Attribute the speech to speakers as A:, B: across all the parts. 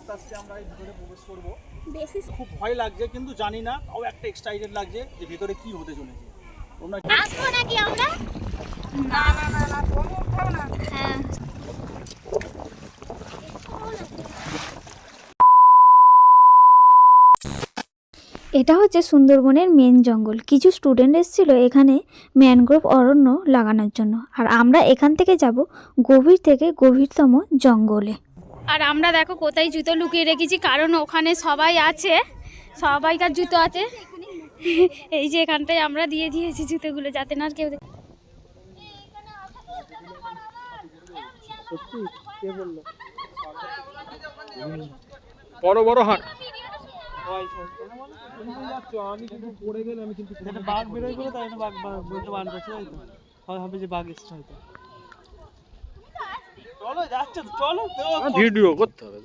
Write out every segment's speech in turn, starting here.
A: আস্তে আস্তে আমরা এই ভিতরে প্রবেশ করব।
B: বেশি
A: খুব ভয় লাগছে কিন্তু জানি না তাও একটা এক্সাইটেড লাগছে যে ভিতরে কি হতে চলেছে। তোমরা
B: আসব নাকি আমরা? না না না না হ্যাঁ।
C: এটা হচ্ছে সুন্দরবনের মেন জঙ্গল। কিছু স্টুডেন্ট এসেছিল এখানে ম্যানগ্রোভ অরণ্য লাগানোর জন্য। আর আমরা এখান থেকে যাব গভীর থেকে গভীরতম জঙ্গলে।
B: আর আমরা দেখো কোথায় জুতো লুকিয়ে রেখেছি কারণ ওখানে সবাই আছে সবাইকার জুতো আছে। এই যে এখানটায় আমরা দিয়ে দিয়েছি জুতোগুলো যাতে না আর কেউ
A: বড় বড় হাট।
D: বাঘ বেরোয় বলে তাই বাঘ বাঘ বলতে বারণ করছে হয় হবে যে বাঘ এসছে হয়তো। চলো যাচ্ছে তো চলো তো
A: ভিডিও করতে হবে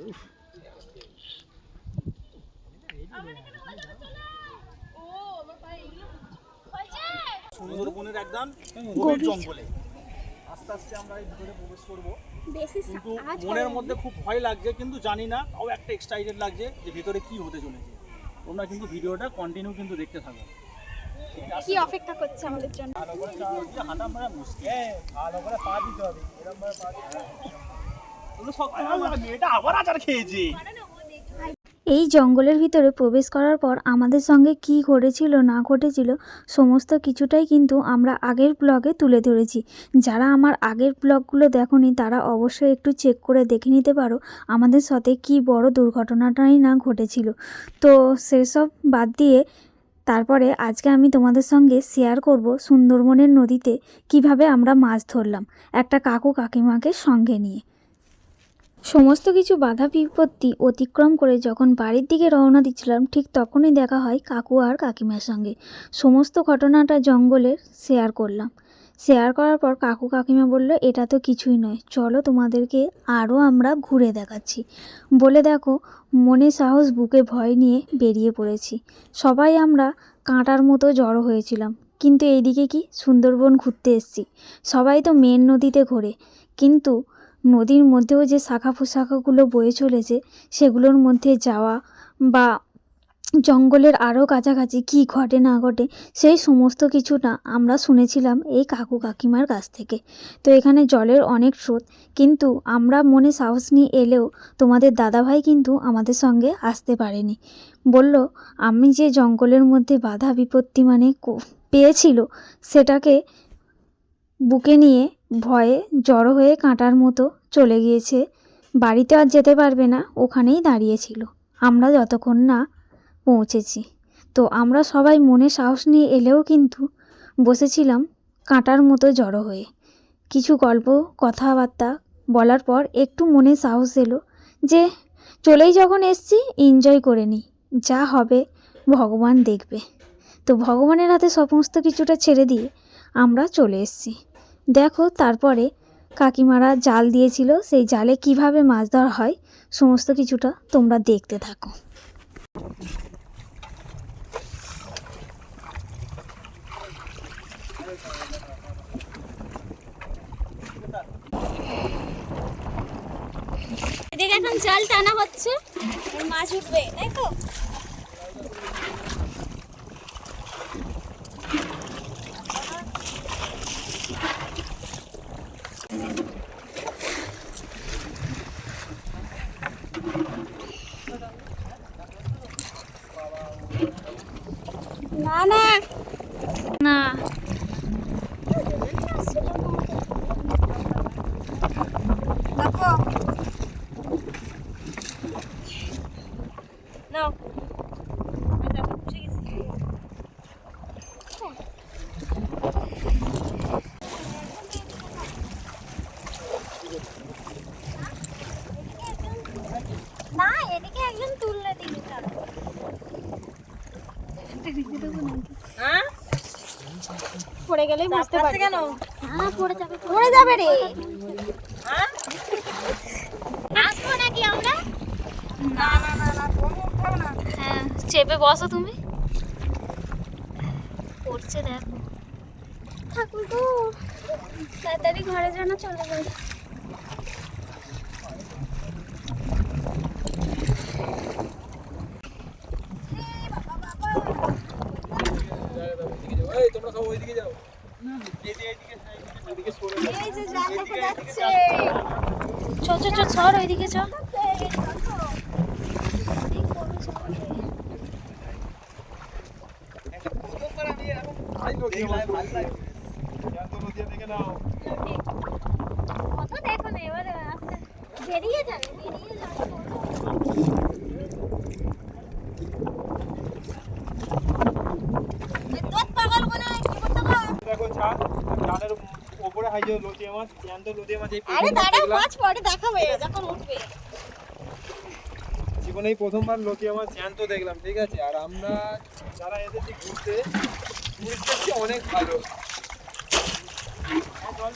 A: সুন্দরবনের একদম গভীর। জঙ্গলে। আস্তে আস্তে আমরা এই ভিতরে প্রবেশ করব। কিন্তু মনের মধ্যে খুব ভয় লাগছে কিন্তু জানি না তাও একটা এক্সাইটেড লাগছে যে ভিতরে কি হতে চলেছে। তোমরা কিন্তু ভিডিওটা কন্টিনিউ কিন্তু দেখতে থাকো।
B: কি অপেক্ষা করছে আমাদের জন্য?
C: এই জঙ্গলের ভিতরে প্রবেশ করার পর আমাদের সঙ্গে কি ঘটেছিল, না ঘটেছিল, সমস্ত কিছুটাই কিন্তু আমরা আগের ব্লগে তুলে ধরেছি। যারা আমার আগের ব্লগগুলো দেখোনি, তারা অবশ্যই একটু চেক করে দেখে নিতে পারো আমাদের সাথে কি বড় দুর্ঘটনাটাই না ঘটেছিল। তো সেসব বাদ দিয়ে তারপরে আজকে আমি তোমাদের সঙ্গে শেয়ার করব সুন্দরবনের নদীতে কীভাবে আমরা মাছ ধরলাম একটা কাকু কাকিমাকে সঙ্গে নিয়ে। সমস্ত কিছু বাধা বিপত্তি অতিক্রম করে যখন বাড়ির দিকে রওনা দিচ্ছিলাম, ঠিক তখনই দেখা হয় কাকু আর কাকিমার সঙ্গে। সমস্ত ঘটনাটা জঙ্গলের শেয়ার করলাম। শেয়ার করার পর কাকু কাকিমা বলল, এটা তো কিছুই নয়। চলো তোমাদেরকে আরও আমরা ঘুরে দেখাচ্ছি। বলে দেখো, মনে সাহস, বুকে ভয় নিয়ে বেরিয়ে পড়েছি। সবাই আমরা কাঁটার মতো জড়ো হয়েছিলাম। কিন্তু এইদিকে কি? সুন্দরবন ঘুরতে এসছি। সবাই তো মেন নদীতে ঘোরে। কিন্তু নদীর মধ্যেও যে শাখা প্রশাখাগুলো বয়ে চলেছে, সেগুলোর মধ্যে যাওয়া বা জঙ্গলের আরও কাছাকাছি কী ঘটে না ঘটে, সেই সমস্ত কিছুটা আমরা শুনেছিলাম এই কাকু কাকিমার কাছ থেকে। তো এখানে জলের অনেক স্রোত, কিন্তু আমরা মনে সাহস নিয়ে এলেও তোমাদের দাদাভাই কিন্তু আমাদের সঙ্গে আসতে পারেনি। বলল, আমি যে জঙ্গলের মধ্যে বাধা বিপত্তি মানে পেয়েছিল, সেটাকে বুকে নিয়ে ভয়ে জড়ো হয়ে কাঁটার মতো চলে গিয়েছে, বাড়িতে আর যেতে পারবে না, ওখানেই দাঁড়িয়েছিল আমরা যতক্ষণ না পৌঁছেছি। তো আমরা সবাই মনে সাহস নিয়ে এলেও কিন্তু বসেছিলাম কাঁটার মতো জড়ো হয়ে। কিছু গল্প, কথাবার্তা বলার পর একটু মনে সাহস এলো যে চলেই যখন এসছি এনজয় করে নিই। যা হবে ভগবান দেখবে। তো ভগবানের হাতে সমস্ত কিছুটা ছেড়ে দিয়ে আমরা চলে এসেছি। দেখো তারপরে কাকিমারা জাল দিয়েছিল, সেই জালে কীভাবে মাছ ধরা হয়, সমস্ত কিছুটা তোমরা দেখতে থাকো।
B: এদিকে এখন জাল টানা হচ্ছে। মাছ উঠবে তাই তো? না না।
C: না।
B: দেখো নাও না এদিকে একজন তুললে দিবি পড়ে গেলেই বুঝতে পারছি কেন? হ্যাঁ পড়ে যাবে পড়ে যাবে রে। হ্যাঁ? আসব নাকি আমরা? না না না না।
C: হ্যাঁ চেপে বসো তুমি। পড়ছে দেখো।
B: ঠাকুর তো তাড়াতাড়ি ঘরে যেন চলে যায় চ চ ছ ওইদিকে চ
E: হাই মাছ মাছ
B: মাছ
E: জীবনে প্রথমবার লতিয়ে মাছ জ্যান্ত দেখলাম, ঠিক আছে? আর আমরা যারা এসেছি ঘুরতে অনেক ভালো।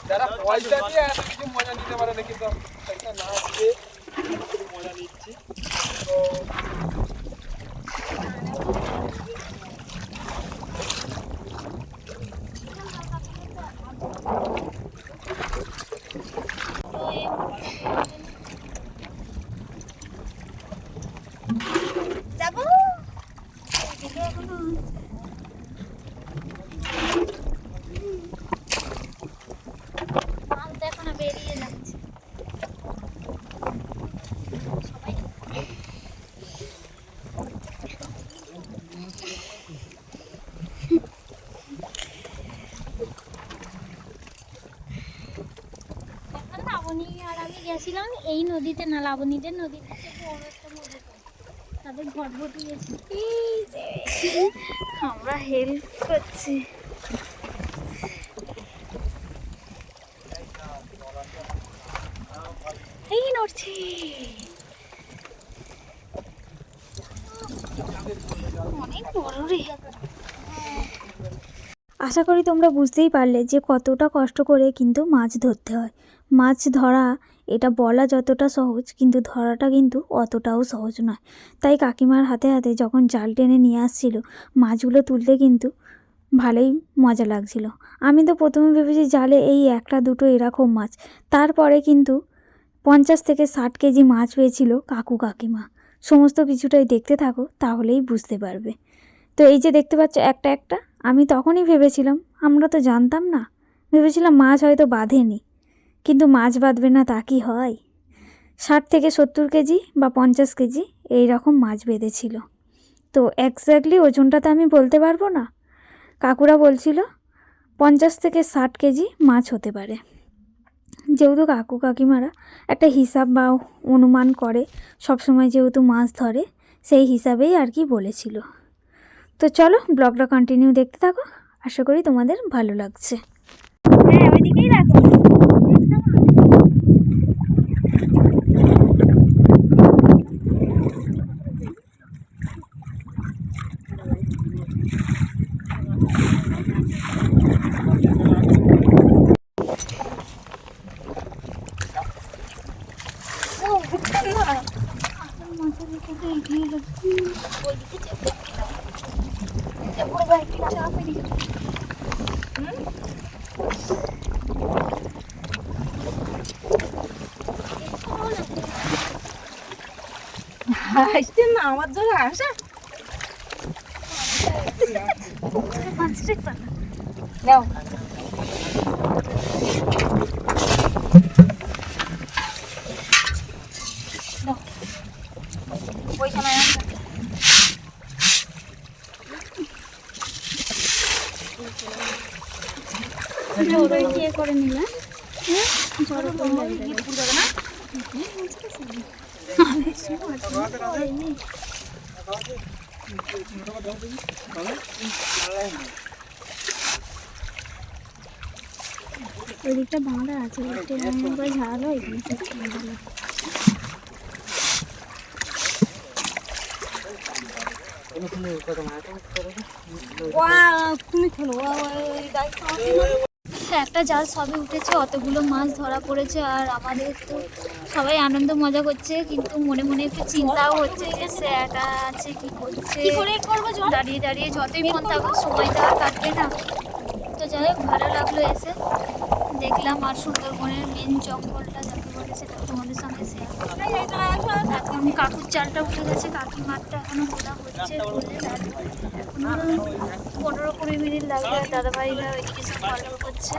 E: যারা পয়সা কিছু মজা নিতে পারে না কিন্তু দিয়ে মজা নিচ্ছি। তো
B: যাব মাছ দেখো না বেরিয়ে যাচ্ছে সবাই এখন লাবণী আর আমি গেছিলাম এই নদীতে, না, লাবণীদের নদীতে তাদের ঘটঘটি গেছে এই যে, আমরা হেল্প করছি। এই নড়ছে। অনেক বড় রে।
C: আশা করি তোমরা বুঝতেই পারলে যে কতটা কষ্ট করে কিন্তু মাছ ধরতে হয়। মাছ ধরা, এটা বলা যতটা সহজ, কিন্তু ধরাটা কিন্তু অতটাও সহজ নয়। তাই কাকিমার হাতে হাতে যখন জাল টেনে নিয়ে আসছিল, মাছগুলো তুলতে কিন্তু ভালোই মজা লাগছিল। আমি তো প্রথমে ভেবেছি জালে এই একটা, দুটো এরকম মাছ। তারপরে কিন্তু পঞ্চাশ থেকে ষাট কেজি মাছ পেয়েছিল কাকু কাকিমা। সমস্ত কিছুটাই দেখতে থাকো, তাহলেই বুঝতে পারবে। তো এই যে দেখতে পাচ্ছ, একটা একটা আমি তখনই ভেবেছিলাম, আমরা তো জানতাম না। ভেবেছিলাম মাছ হয়তো বাঁধেনি, কিন্তু মাছ বাঁধবে না তা কি হয়? ষাট থেকে সত্তর কেজি বা পঞ্চাশ কেজি এই রকম মাছ বেঁধেছিল। তো এক্স্যাক্টলি ওজনটা তো আমি বলতে পারব না? কাকুরা বলছিল, পঞ্চাশ থেকে ষাট কেজি মাছ হতে পারে। যেহেতু কাকু কাকিমারা একটা হিসাব বা অনুমান করে, সবসময় যেহেতু মাছ ধরে, সেই হিসাবেই আর কি বলেছিল। তো চলো ব্লগটা কন্টিনিউ দেখতে থাকো। আশা করি তোমাদের ভালো লাগছে।
B: হ্যাঁ ওইদিকেই রাখো আসতে না আমার ধরে আসা নাও।
C: ওই দিকটা বাঁধা আছে ওইটা একবার ঝাড়ালো এখানে
B: তুমি খোলো ওই দায়িত্ব
C: একটা জাল সবে উঠেছে অতগুলো মাছ ধরা পড়েছে আর আমাদের তো সবাই আনন্দ মজা করছে কিন্তু মনে মনে একটু চিন্তাও হচ্ছে যে স্যারটা আছে কি করছে।
B: করে করব জল?
C: দাঁড়িয়ে দাঁড়িয়ে যতই মন থাকুক সময় আর কাটবে না। তো যাই হোক ভালো লাগল এসে। দেখলাম আর সুন্দরবনের মেন জঙ্গলটা যাকে বলে সেটা তোমাদের সঙ্গে শেয়ার এখন কাকুর চালটা উঠে গেছে কাকিমারটা এখনও গোলা হচ্ছে। পনেরো কুড়ি মিনিট লাগবে দাদাভাইরা ওইদিকে সব গল্প করছে।